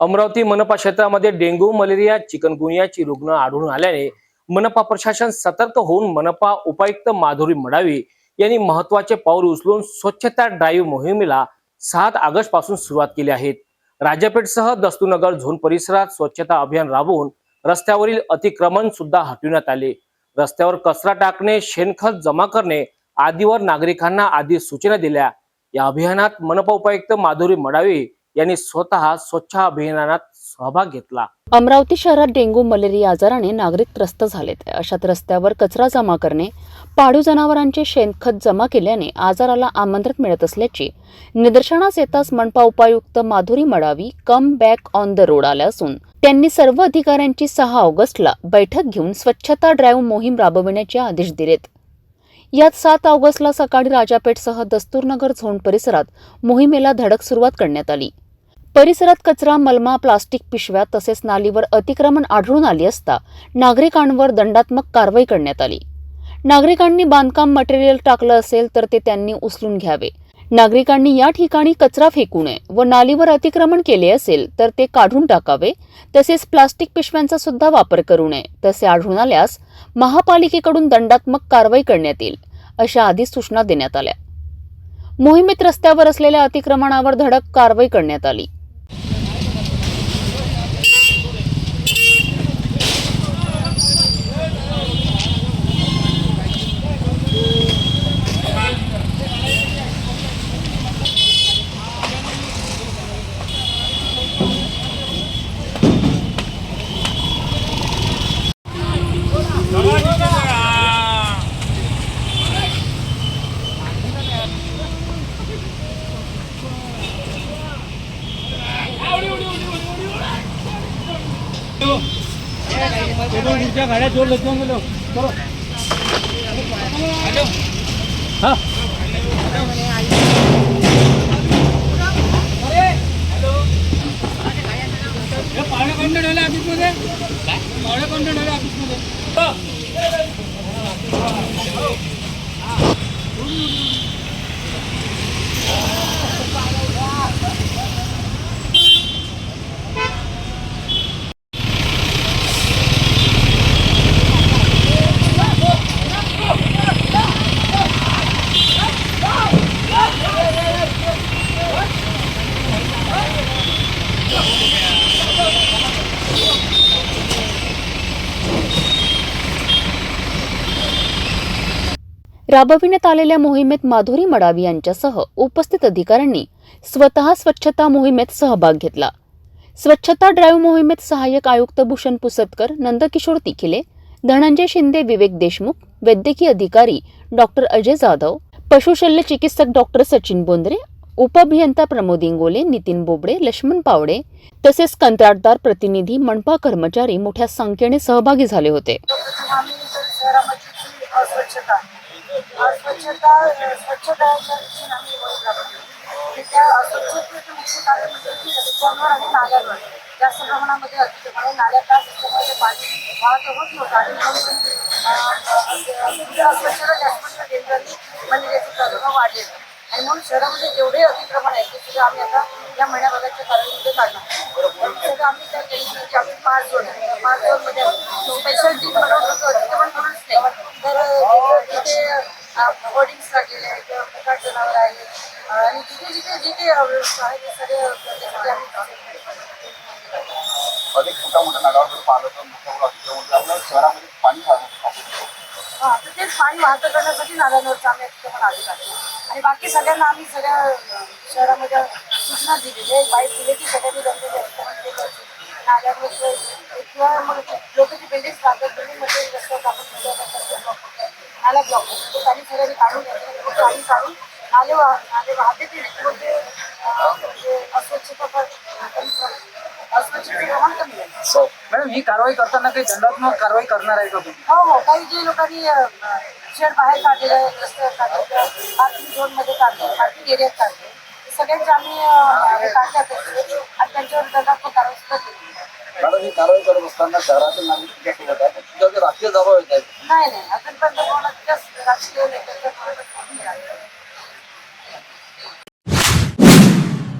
अमरावती मनपा क्षेत्रामध्ये dengue malaria चिकनगुनियाची रुग्ण आढळून आल्याने मनपा प्रशासन सतर्क होऊन मनपा उपायुक्त माधुरी मडावी यांनी महत्त्वाचे पाऊल उचलून स्वच्छता ड्राईव्ह मोहिमेला सात ऑगस्टपासून सुरुवात केली आहे. राजापेठसह दस्तूनगर झोन परिसरात स्वच्छता अभियान राबवून रस्त्यावरील अतिक्रमण सुद्धा हटविण्यात आले. रस्त्यावर कचरा टाकणे शेणखत जमा करणे आदीवर नागरिकांना आधी सूचना दिल्या. या अभियानात मनपा उपायुक्त माधुरी मडावी यांनी स्वतः स्वच्छ अभियानात सहभाग घेतला. अमरावती शहरात डेंग्यू मलेरिया आजाराने नागरिक त्रस्त झालेत. अशात रस्त्यावर कचरा जमा करणे पाळीव जनावरांचे शेणखत जमा केल्याने आजाराला आमंत्रण मिळत असल्याची निदर्शनास येताच मनपा उपायुक्त Madhuri Madavi come back on the road आल्या असून त्यांनी सर्व अधिकाऱ्यांची सहा ऑगस्टला बैठक घेऊन स्वच्छता ड्राईव्ह मोहीम राबविण्याचे आदेश दिलेत. यात सात ऑगस्टला सकाळी राजापेठसह दस्तूरनगर झोन परिसरात मोहिमेला धडक सुरुवात करण्यात आली. परिसरात कचरा मलमा प्लास्टिक पिशव्या तसेच नालीवर अतिक्रमण आढळून आली असता नागरिकांवर दंडात्मक कारवाई करण्यात आली. नागरिकांनी बांधकाम मटेरियल टाकलं असेल तर ते त्यांनी उचलून घ्यावे. नागरिकांनी या ठिकाणी कचरा फेकू नये व नालीवर अतिक्रमण केले असेल तर ते काढून टाकावे. तसेच प्लास्टिक पिशव्यांचा सुद्धा वापर करू नये तसे आढळून आल्यास महापालिकेकडून दंडात्मक कारवाई करण्यात येईल अशा आधी सूचना देण्यात आल्या. मोहिमेत रस्त्यावर असलेल्या अतिक्रमणावर धडक कारवाई करण्यात आली. तुमच्या राबविण्यात आलेल्या मोहिमेत माधुरी मडावी यांच्यासह उपस्थित अधिकाऱ्यांनी स्वतः स्वच्छता मोहिमेत सहभाग घेतला. स्वच्छता ड्राईव्ह मोहिमेत सहाय्यक आयुक्त भूषण पुसतकर नंदकिशोर तिखिले धनंजय शिंदे विवेक देशमुख वैद्यकीय अधिकारी डॉक्टर अजय जाधव पशुशल्य चिकित्सक डॉक्टर सचिन बोंद्रे उपअभियंता प्रमोद इंगोले नितीन बोबडे लक्ष्मण पावडे तसेच कंत्राटदार प्रतिनिधी मनपा कर्मचारी मोठ्या संख्येने सहभागी झाले होते. स्वच्छता आम्ही आम्ही आणि त्या अस्वच्छतेचं मुख्य कारण म्हणजे की रस्त्यांवर आणि नाल्यांवर. जास्त प्रमाणामध्ये म्हणजे नाल्या तास असल्यामुळे ते पाणी वाहत होत नव्हतं. आणि म्हणून अं, अस्वच्छता जास्त केंद्रांनी म्हणजे मलेरियाचे वाढलेला आणि म्हणून शहरामध्ये जेवढे अतिक्रमण आहे ते सुद्धा आम्ही आता या महिन्याभराच्या कालावधीमध्ये काढणार. सगळं आम्ही काय केलं की आम्ही पाच झोन पाच झोनमध्ये स्पेशल टीम बनवून होतो अतिक्रमण म्हणूनच नाही. तर जिथे होर्डिंग्स लागलेले आहेत प्रकार जनावर आहे आणि जिथे जिथे जिथे अव्यवस्था आहे ते सगळे त्याच्यासाठी आम्ही अनेक मोठ्या मोठ्या नगावर पाहिलं तर मोठ्या मोठ्या अतिक्रमण आपल्या शहरामध्ये पाणी वाहत हा तर तेच पाणी वाहतं करण्यासाठी नाल्यांवरचं आम्ही अतिक्रमण आधी टाकतो आणि बाकी सगळ्यांना आम्ही सगळ्या शहरामध्ये सूचना दिलेली आहे. बाईक दिली की सगळ्यांनी जमलेली पाहिजे. नाल्यांवर किंवा मग लोक जी बिल्डिंग राहतात बिल्डिंगमध्ये रस्त्यावर आपण ब्लॉक नाल्या ब्लॉक होतात ते पाणी सगळ्यांनी काढून मग पाणी काढून नाले वाह नाले वाहते ते म्हणजे म्हणजे अस्वच्छता पण- अस्वच्छतेचं प्रमाण कमी आहे मॅडम ही कारवाई करताना काही दंडात्मक कारवाई करणार आहे का तुम्ही? हो हो. काही जे लोकांनी शेड बाहेर काढलेलं आहे रस्त्यावर काढलं पार्किंग झोनमध्ये काढलं पार्किंग एरियात काढलं सगळ्यांचे आम्ही अ, काढल्यात आणि त्यांच्यावर दंडात्मक कारवाई सुद्धा केली मॅडम ही कारवाई करत असताना शहरातील नागरिक तुमच्या राष्ट्रीय जबाब येत आहेत नाही नाही. अजूनपर्यंत कोणाच्याच राजकीय